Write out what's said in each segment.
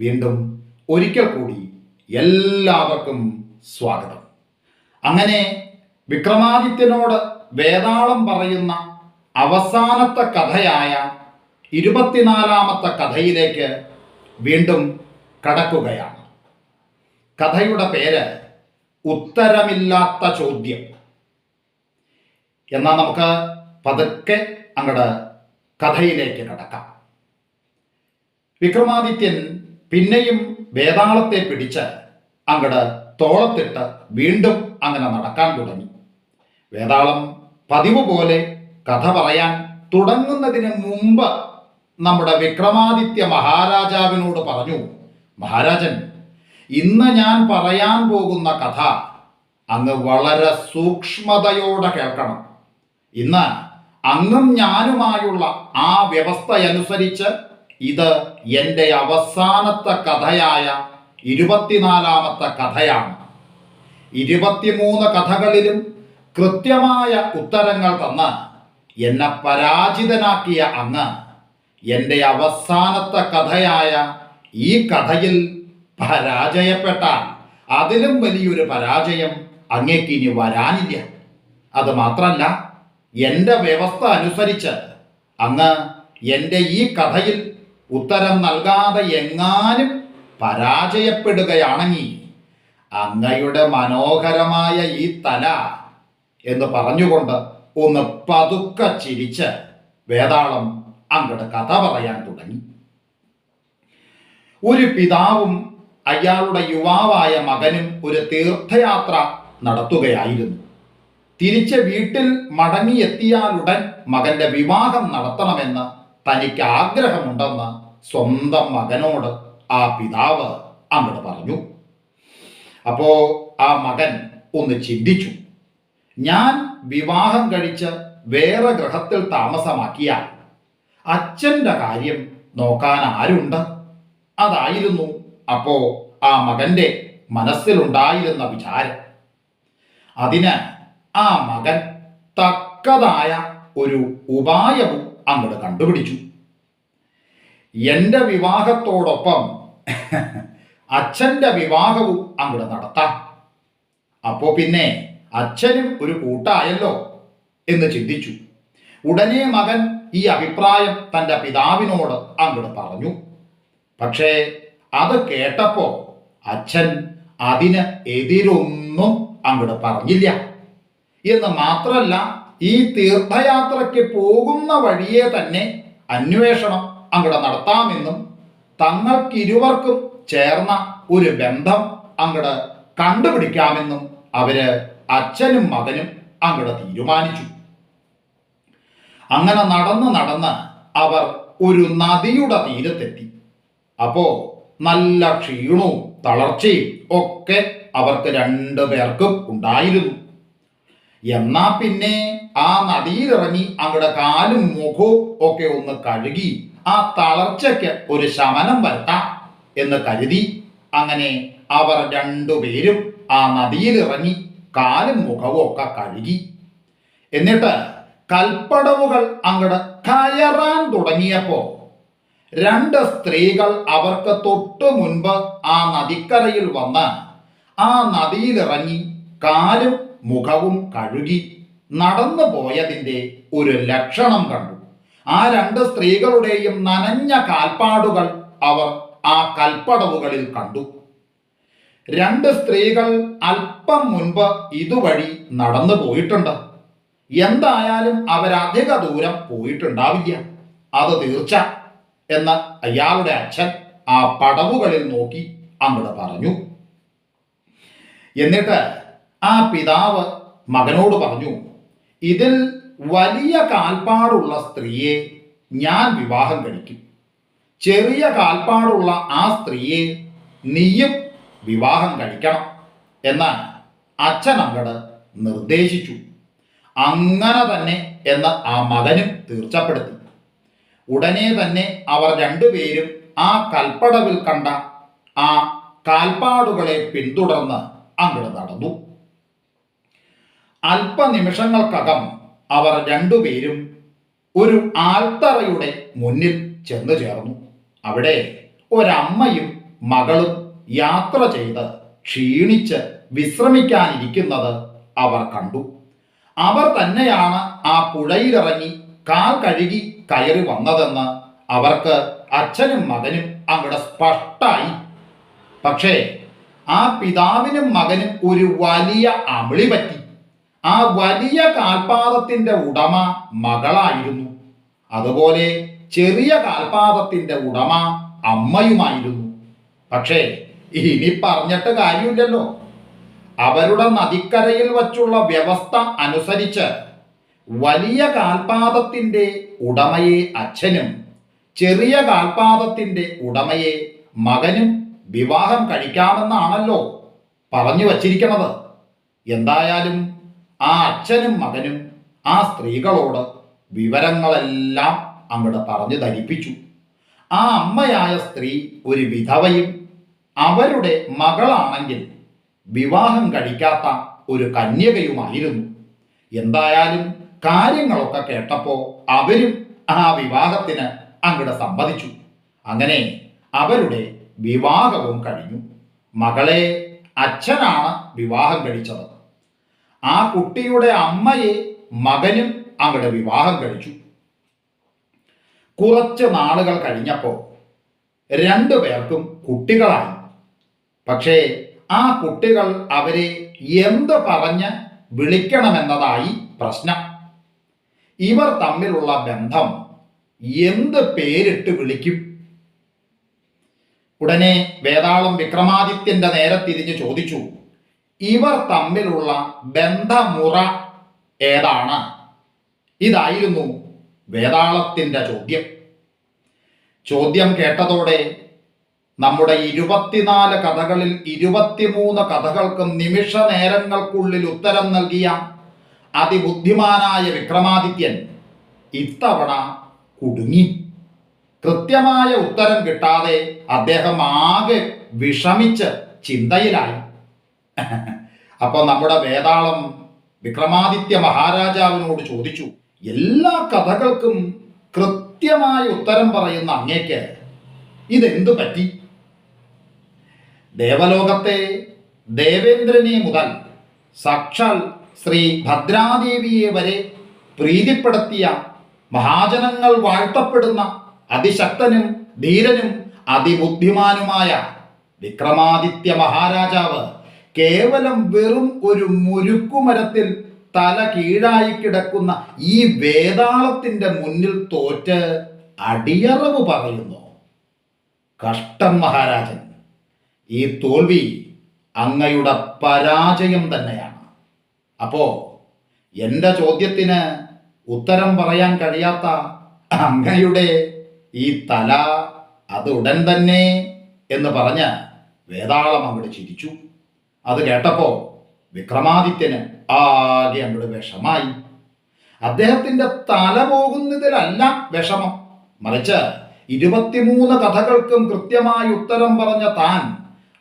വീണ്ടും ഒരിക്കൽ കൂടി എല്ലാവർക്കും സ്വാഗതം. അങ്ങനെ വിക്രമാദിത്യനോട് വേതാളം പറയുന്ന അവസാനത്തെ കഥയായ ഇരുപത്തിനാലാമത്തെ കഥയിലേക്ക് വീണ്ടും കടക്കുകയാണ്. കഥയുടെ പേര് ഉത്തരമില്ലാത്ത ചോദ്യം. എന്നാൽ നമുക്ക് പതുക്കെ അങ്ങോട്ട് കഥയിലേക്ക് കടക്കാം. വിക്രമാദിത്യൻ പിന്നെയും വേതാളത്തെ പിടിച്ച് അങ്ങട് തോളത്തിട്ട് വീണ്ടും അങ്ങനെ നടക്കാൻ തുടങ്ങി. വേതാളം പതിവ് പോലെ കഥ പറയാൻ തുടങ്ങുന്നതിന് മുമ്പ് നമ്മുടെ വിക്രമാദിത്യ മഹാരാജാവിനോട് പറഞ്ഞു മഹാരാജൻ ഇന്ന് ഞാൻ പറയാൻ പോകുന്ന കഥ അങ്ങ് വളരെ സൂക്ഷ്മതയോടെ കേൾക്കണം. ഇന്ന് അങ്ങും ഞാനുമായുള്ള ആ വ്യവസ്ഥയനുസരിച്ച് ഇത് എന്റെ അവസാനത്തെ കഥയായ ഇരുപത്തിനാലാമത്തെ കഥയാണ്. ഇരുപത്തിമൂന്ന് കഥകളിലും കൃത്യമായ ഉത്തരങ്ങൾ തന്ന് എന്നെ പരാജിതനാക്കിയ അങ്ങ് എന്റെ അവസാനത്തെ കഥയായ ഈ കഥയിൽ പരാജയപ്പെട്ടാൽ അതിലും വലിയൊരു പരാജയം അങ്ങേക്ക് ഇനി വരാനില്ല. അത് മാത്രല്ല എന്റെ വ്യവസ്ഥ അനുസരിച്ച് അങ്ങ് എന്റെ ഈ കഥയിൽ ഉത്തരം നൽകാതെ എങ്ങാനും പരാജയപ്പെടുകയാണെങ്കിൽ അങ്ങയുടെ മനോഹരമായ ഈ തല എന്ന് പറഞ്ഞുകൊണ്ട് ഒന്ന് പതുക്കെ ചിരിച്ച് വേതാളം അങ്ങയുടെ കഥ പറയാൻ തുടങ്ങി. ഒരു പിതാവും അയാളുടെ യുവാവായ മകനും ഒരു തീർത്ഥയാത്ര നടത്തുകയായിരുന്നു. തിരിച്ച് വീട്ടിൽ മടങ്ങിയെത്തിയാലുടൻ മകന്റെ വിവാഹം നടത്തണമെന്ന് തനിക്ക് ആഗ്രഹമുണ്ടെന്ന് സ്വന്തം മകനോട് ആ പിതാവ് അങ്ങോട്ട് പറഞ്ഞു. അപ്പോ ആ മകൻ ഒന്ന് ചിന്തിച്ചു. ഞാൻ വിവാഹം കഴിച്ച് വേറെ ഗ്രഹത്തിൽ താമസമാക്കിയാൽ അച്ഛന്റെ കാര്യം നോക്കാൻ ആരുണ്ട്? അതായിരുന്നു അപ്പോ ആ മകന്റെ മനസ്സിലുണ്ടായിരുന്ന വിചാരം. അതിന് ആ മകൻ തക്കതായ ഒരു ഉപായവും അങ്ങോട്ട് കണ്ടുപിടിച്ചു. എന്റെ വിവാഹത്തോടൊപ്പം അച്ഛന്റെ വിവാഹവും അങ്ങോട്ട് നടത്താം. അപ്പോൾ പിന്നെ അച്ഛനും ഒരു കൂട്ടായല്ലോ എന്ന് ചിന്തിച്ചു. ഉടനെ മകൻ ഈ അഭിപ്രായം തന്റെ പിതാവിനോട് അങ്ങോട്ട് പറഞ്ഞു. പക്ഷേ അത് കേട്ടപ്പോൾ അച്ഛൻ അതിന് എതിരൊന്നും അങ്ങോട്ട് പറഞ്ഞില്ല. എന്ന് മാത്രല്ല ഈ തീർത്ഥയാത്രയ്ക്ക് പോകുന്ന വഴിയെ തന്നെ അന്വേഷണം അങ്ങോട്ട് നടത്താമെന്നും തങ്ങൾക്കിരുവർക്കും ചേർന്ന ഒരു ബന്ധം അങ്ങോട്ട് കണ്ടുപിടിക്കാമെന്നും അവർ അച്ഛനും മകനും അങ്ങോട്ട് തീരുമാനിച്ചു. അങ്ങനെ നടന്ന് നടന്ന് അവർ ഒരു നദിയുടെ തീരത്തെത്തി. അപ്പോ നല്ല ക്ഷീണവും തളർച്ചയും ഒക്കെ അവർക്ക് രണ്ടു പേർക്കും ഉണ്ടായിരുന്നു. എന്നാ പിന്നെ ആ നദിയിലിറങ്ങി അങ്ങടെ കാലും മുഖവും ഒക്കെ ഒന്ന് കഴുകി ആ തളർച്ചയ്ക്ക് ഒരു ശമനം വരുത്താം എന്ന് കരുതി. അങ്ങനെ അവർ രണ്ടുപേരും ആ നദിയിലിറങ്ങി കാലും മുഖവും ഒക്കെ കഴുകി. എന്നിട്ട് കൽപ്പടവുകൾ അങ്ങട് കയറാൻ തുടങ്ങിയപ്പോ രണ്ട് സ്ത്രീകൾ അവർക്ക് തൊട്ടു മുൻപ് ആ നദിക്കരയിൽ വന്ന് ആ നദിയിലിറങ്ങി കാലും മുഖവും കഴുകി നടന്നു പോയതിന്റെ ഒരു ലക്ഷണം കണ്ടു. ആ രണ്ട് സ്ത്രീകളുടെയും നനഞ്ഞ കാൽപ്പാടുകൾ അവർ ആ കൽപ്പടവുകളിൽ കണ്ടു. രണ്ട് സ്ത്രീകൾ അല്പം മുൻപ് ഇതുവഴി നടന്നു പോയിട്ടുണ്ട്. എന്തായാലും അവരധിക ദൂരം പോയിട്ടുണ്ടാവില്ല. അത് തീർച്ച എന്ന് അയാളുടെ അച്ഛൻ ആ പടവുകളിൽ നോക്കി അങ്ങോട്ട് പറഞ്ഞു. എന്നിട്ട് ആ പിതാവ് മകനോട് പറഞ്ഞു ഇതിൽ വലിയ കാൽപ്പാടുള്ള സ്ത്രീയെ ഞാൻ വിവാഹം കഴിക്കും. ചെറിയ കാൽപ്പാടുള്ള ആ സ്ത്രീയെ നീയും വിവാഹം കഴിക്കണം എന്ന് അച്ഛൻ അങ്ങട് നിർദ്ദേശിച്ചു. അങ്ങനെ തന്നെ എന്ന് ആ മകനും തീർച്ചപ്പെടുത്തി. ഉടനെ തന്നെ അവർ രണ്ടുപേരും ആ കൽപ്പടവിൽ കണ്ട ആ കാൽപ്പാടുകളെ പിന്തുടർന്ന് അങ്ങോട്ട് നടന്നു. അല്പനിമിഷങ്ങൾക്കകം അവർ രണ്ടുപേരും ഒരു ആൽത്തറയുടെ മുന്നിൽ ചെന്നു ചേർന്നു. അവിടെ ഒരമ്മയും മകളും യാത്ര ചെയ്ത് ക്ഷീണിച്ച് വിശ്രമിക്കാനിരിക്കുന്നത് അവർ കണ്ടു. അവർ തന്നെയാണ് ആ പുഴയിലിറങ്ങി കാൽ കഴുകി കയറി വന്നതെന്ന് അവർക്ക് അച്ഛനും മകനും അവിടെ സ്പഷ്ടായി. പക്ഷേ ആ പിതാവിനും മകനും ഒരു വലിയ അമിളി പറ്റി. ആ വലിയ കാൽപാദത്തിന്റെ ഉടമ മകളായിരുന്നു. അതുപോലെ ചെറിയ കാൽപാദത്തിന്റെ ഉടമ അമ്മയുമായിരുന്നു. പക്ഷേ ഇനി പറഞ്ഞിട്ട് കാര്യമില്ലല്ലോ. അവരുടെ നദിക്കരയിൽ വച്ചുള്ള വ്യവസ്ഥ അനുസരിച്ച് വലിയ കാൽപാദത്തിന്റെ ഉടമയെ അച്ഛനും ചെറിയ കാൽപാദത്തിന്റെ ഉടമയെ മകനും വിവാഹം കഴിക്കാമെന്നാണല്ലോ പറഞ്ഞു വച്ചിരിക്കുന്നത്. എന്തായാലും ആ അച്ഛനും മകനും ആ സ്ത്രീകളോട് വിവരങ്ങളെല്ലാം അങ്ങോട്ട് പറഞ്ഞു ധരിപ്പിച്ചു. ആ അമ്മയായ സ്ത്രീ ഒരു വിധവയും അവരുടെ മകളാണെങ്കിൽ വിവാഹം കഴിക്കാത്ത ഒരു കന്യകയുമായിരുന്നു. എന്തായാലും കാര്യങ്ങളൊക്കെ കേട്ടപ്പോൾ അവരും ആ വിവാഹത്തിന് അങ്ങോട്ട് സമ്മതിച്ചു. അങ്ങനെ അവരുടെ വിവാഹവും കഴിഞ്ഞു. മകളെ അച്ഛനാണ് വിവാഹം കഴിച്ചത്. ആ കുട്ടിയുടെ അമ്മയെ മകനും അവിടെ വിവാഹം കഴിച്ചു. കുറച്ച് നാളുകൾ കഴിഞ്ഞപ്പോൾ രണ്ടു പേർക്കും കുട്ടികളായി. പക്ഷേ ആ കുട്ടികൾ അവരെ എന്ത് പറഞ്ഞ് വിളിക്കണമെന്നതായി പ്രശ്നം. ഇവർ തമ്മിലുള്ള ബന്ധം എന്ത് പേരിട്ട് വിളിക്കും? ഉടനെ വേതാളം വിക്രമാദിത്യന്റെ നേരെ തിരിഞ്ഞ് ചോദിച്ചു. ഇവർ തമ്മിലുള്ള ബന്ധമുറ ഏതാണ്? ഇതായിരുന്നു വേതാളത്തിന്റെ ചോദ്യം. ചോദ്യം കേട്ടതോടെ നമ്മുടെ ഇരുപത്തിനാല് കഥകളിൽ ഇരുപത്തിമൂന്ന് കഥകൾക്കും നിമിഷ നേരങ്ങൾക്കുള്ളിൽ ഉത്തരം നൽകിയ അതിബുദ്ധിമാനായ വിക്രമാദിത്യൻ ഇത്തവണ കുടുങ്ങി. കൃത്യമായ ഉത്തരം കിട്ടാതെ അദ്ദേഹം ആകെ വിഷമിച്ച് ചിന്തയിലായി. അപ്പോൾ നമ്മുടെ വേതാളം വിക്രമാദിത്യ മഹാരാജാവിനോട് ചോദിച്ചു എല്ലാ കഥകൾക്കും കൃത്യമായ ഉത്തരം പറയുന്ന അങ്ങേക്ക് ഇതെന്തു പറ്റി? ദേവലോകത്തെ ദേവേന്ദ്രനെ മുതൽ സാക്ഷാൽ ശ്രീ ഭദ്രാദേവിയെ വരെ പ്രീതിപ്പെടുത്തിയ മഹാജനങ്ങൾ വാഴ്ത്തപ്പെടുന്ന അതിശക്തനും ധീരനും അതിബുദ്ധിമാനുമായ വിക്രമാദിത്യ മഹാരാജാവ് കേവലം വെറും ഒരു മുരുക്കുമരത്തിൽ തല കീഴായി കിടക്കുന്ന ഈ വേതാളത്തിന്റെ മുന്നിൽ തോറ്റ് അടിയറവ് പറയുന്നു. കഷ്ടം മഹാരാജൻ. ഈ തോൽവി അങ്ങയുടെ പരാജയം തന്നെയാണ്. അപ്പോ എന്റെ ചോദ്യത്തിന് ഉത്തരം പറയാൻ കഴിയാത്ത അങ്ങയുടെ ഈ തല അത് ഉടൻ തന്നെ എന്ന് പറഞ്ഞ് വേതാളം അങ്ങോട്ട് ചിരിച്ചു. അത് കേട്ടപ്പോ വിക്രമാദിത്യന് ആകെ അങ്ങോട്ട് വിഷമായി. അദ്ദേഹത്തിന്റെ തല പോകുന്നതിലല്ല വിഷമം. മറിച്ച് ഇരുപത്തിമൂന്ന് കഥകൾക്കും കൃത്യമായി ഉത്തരം പറഞ്ഞ താൻ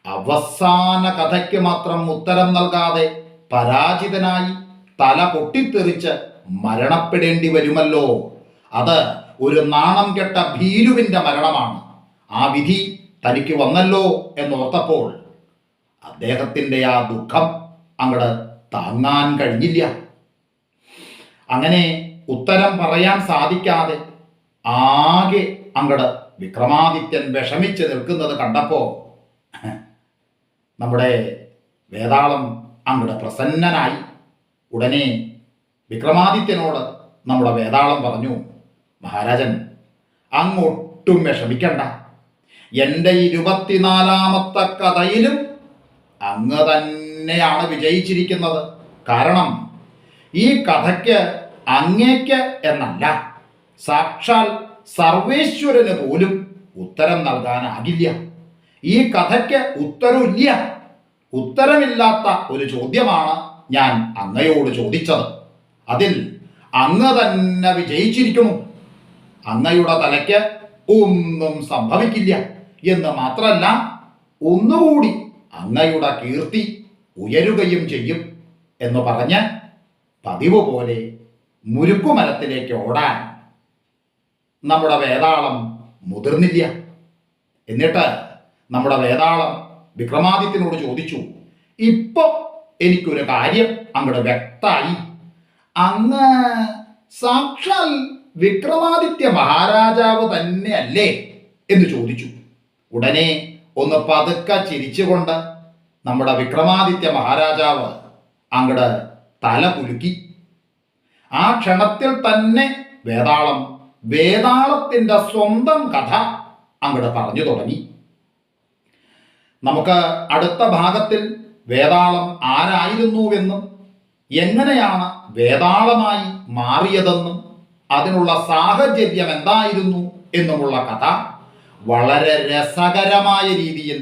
അവസാന കഥയ്ക്ക് മാത്രം ഉത്തരം നൽകാതെ പരാജിതനായി തല പൊട്ടിത്തെറിച്ച് മരണപ്പെടേണ്ടി വരുമല്ലോ. അത് ഒരു നാണം കെട്ട ഭീരുവിന്റെ മരണമാണ്. ആ വിധി തനിക്ക് വന്നല്ലോ എന്നോർത്തപ്പോൾ അദ്ദേഹത്തിന്റെ ആ ദുഃഖം അങ്ങട് താങ്ങാൻ കഴിഞ്ഞില്ല. അങ്ങനെ ഉത്തരം പറയാൻ സാധിക്കാതെ ആകെ അങ്ങട് വിക്രമാദിത്യൻ വിഷമിച്ച് നിൽക്കുന്നത് കണ്ടപ്പോൾ നമ്മുടെ വേതാളം അങ്ങട് പ്രസന്നനായി. ഉടനെ വിക്രമാദിത്യനോട് നമ്മുടെ വേതാളം പറഞ്ഞു മഹാരാജൻ അങ്ങോട്ടും വിഷമിക്കണ്ട. എന്റെ ഇരുപത്തിനാലാമത്തെ കഥയിലും അങ്ങ് തന്നെയാണ് വിജയിച്ചിരിക്കുന്നത്. കാരണം ഈ കഥയ്ക്ക് അങ്ങേക്ക് എന്നല്ല സാക്ഷാൽ സർവേശ്വരന് പോലും ഉത്തരം നൽകാനാകില്ല. ഈ കഥയ്ക്ക് ഉത്തരമില്ല ഉത്തരമില്ലാത്ത ഒരു ചോദ്യമാണ് ഞാൻ അങ്ങയോട് ചോദിച്ചത്. അതിൽ അങ്ങ് തന്നെ വിജയിച്ചിരിക്കുന്നു. അങ്ങയുടെ തലയ്ക്ക് ഒന്നും സംഭവിക്കില്ല എന്ന് മാത്രമല്ല ഒന്നുകൂടി അങ്ങയുടെ കീർത്തി ഉയരുകയും ചെയ്യും എന്ന് പറഞ്ഞ് പതിവ് പോലെ മുരുക്കുമരത്തിലേക്ക് ഓടാൻ നമ്മുടെ വേതാളം മുതിർന്നില്ല. എന്നിട്ട് നമ്മുടെ വേതാളം വിക്രമാദിത്യനോട് ചോദിച്ചു ഇപ്പൊ എനിക്കൊരു കാര്യം അങ്ങോട്ട് വ്യക്തമായി അങ്ങ് സാക്ഷാൽ വിക്രമാദിത്യ മഹാരാജാവ് തന്നെയല്ലേ? എന്ന് ചോദിച്ചു. ഉടനെ ഒന്ന് പതുക്കെ ചിരിച്ചുകൊണ്ട് നമ്മുടെ വിക്രമാദിത്യ മഹാരാജാവ് അങ്ങട് തല കുലുക്കി. ആ ക്ഷണത്തിൽ തന്നെ വേതാളം വേതാളത്തിന്റെ സ്വന്തം കഥ അങ്ങട് പറഞ്ഞു തുടങ്ങി. നമുക്ക് അടുത്ത ഭാഗത്തിൽ വേതാളം ആരായിരുന്നുവെന്നും എങ്ങനെയാണ് വേതാളമായി മാറിയതെന്നും അതിനുള്ള സാഹചര്യം എന്തായിരുന്നു എന്നുമുള്ള കഥ വളരെ രസകരമായ രീതിയിൽ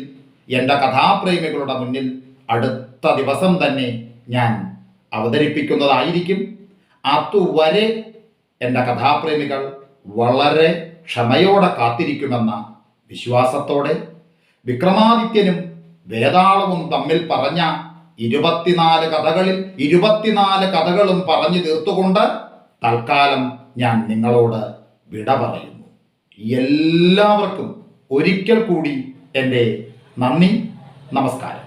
എന്റെ കഥാപ്രേമികളുടെ മുന്നിൽ അടുത്ത ദിവസം തന്നെ ഞാൻ അവതരിപ്പിക്കുന്നതായിരിക്കും. അതുവരെ എന്റെ കഥാപ്രേമികൾ വളരെ ക്ഷമയോടെ കാത്തിരിക്കുമെന്ന വിശ്വാസത്തോടെ വിക്രമാദിത്യനും വേതാളവും തമ്മിൽ പറഞ്ഞ ഇരുപത്തിനാല് കഥകളിൽ ഇരുപത്തിനാല് കഥകളും പറഞ്ഞു തീർത്തുകൊണ്ട് തൽക്കാലം ഞാൻ നിങ്ങളോട് വിട പറയുന്നു. എല്ലാവർക്കും ഒരിക്കൽ കൂടി എന്റെ നന്ദി നമസ്കാരം.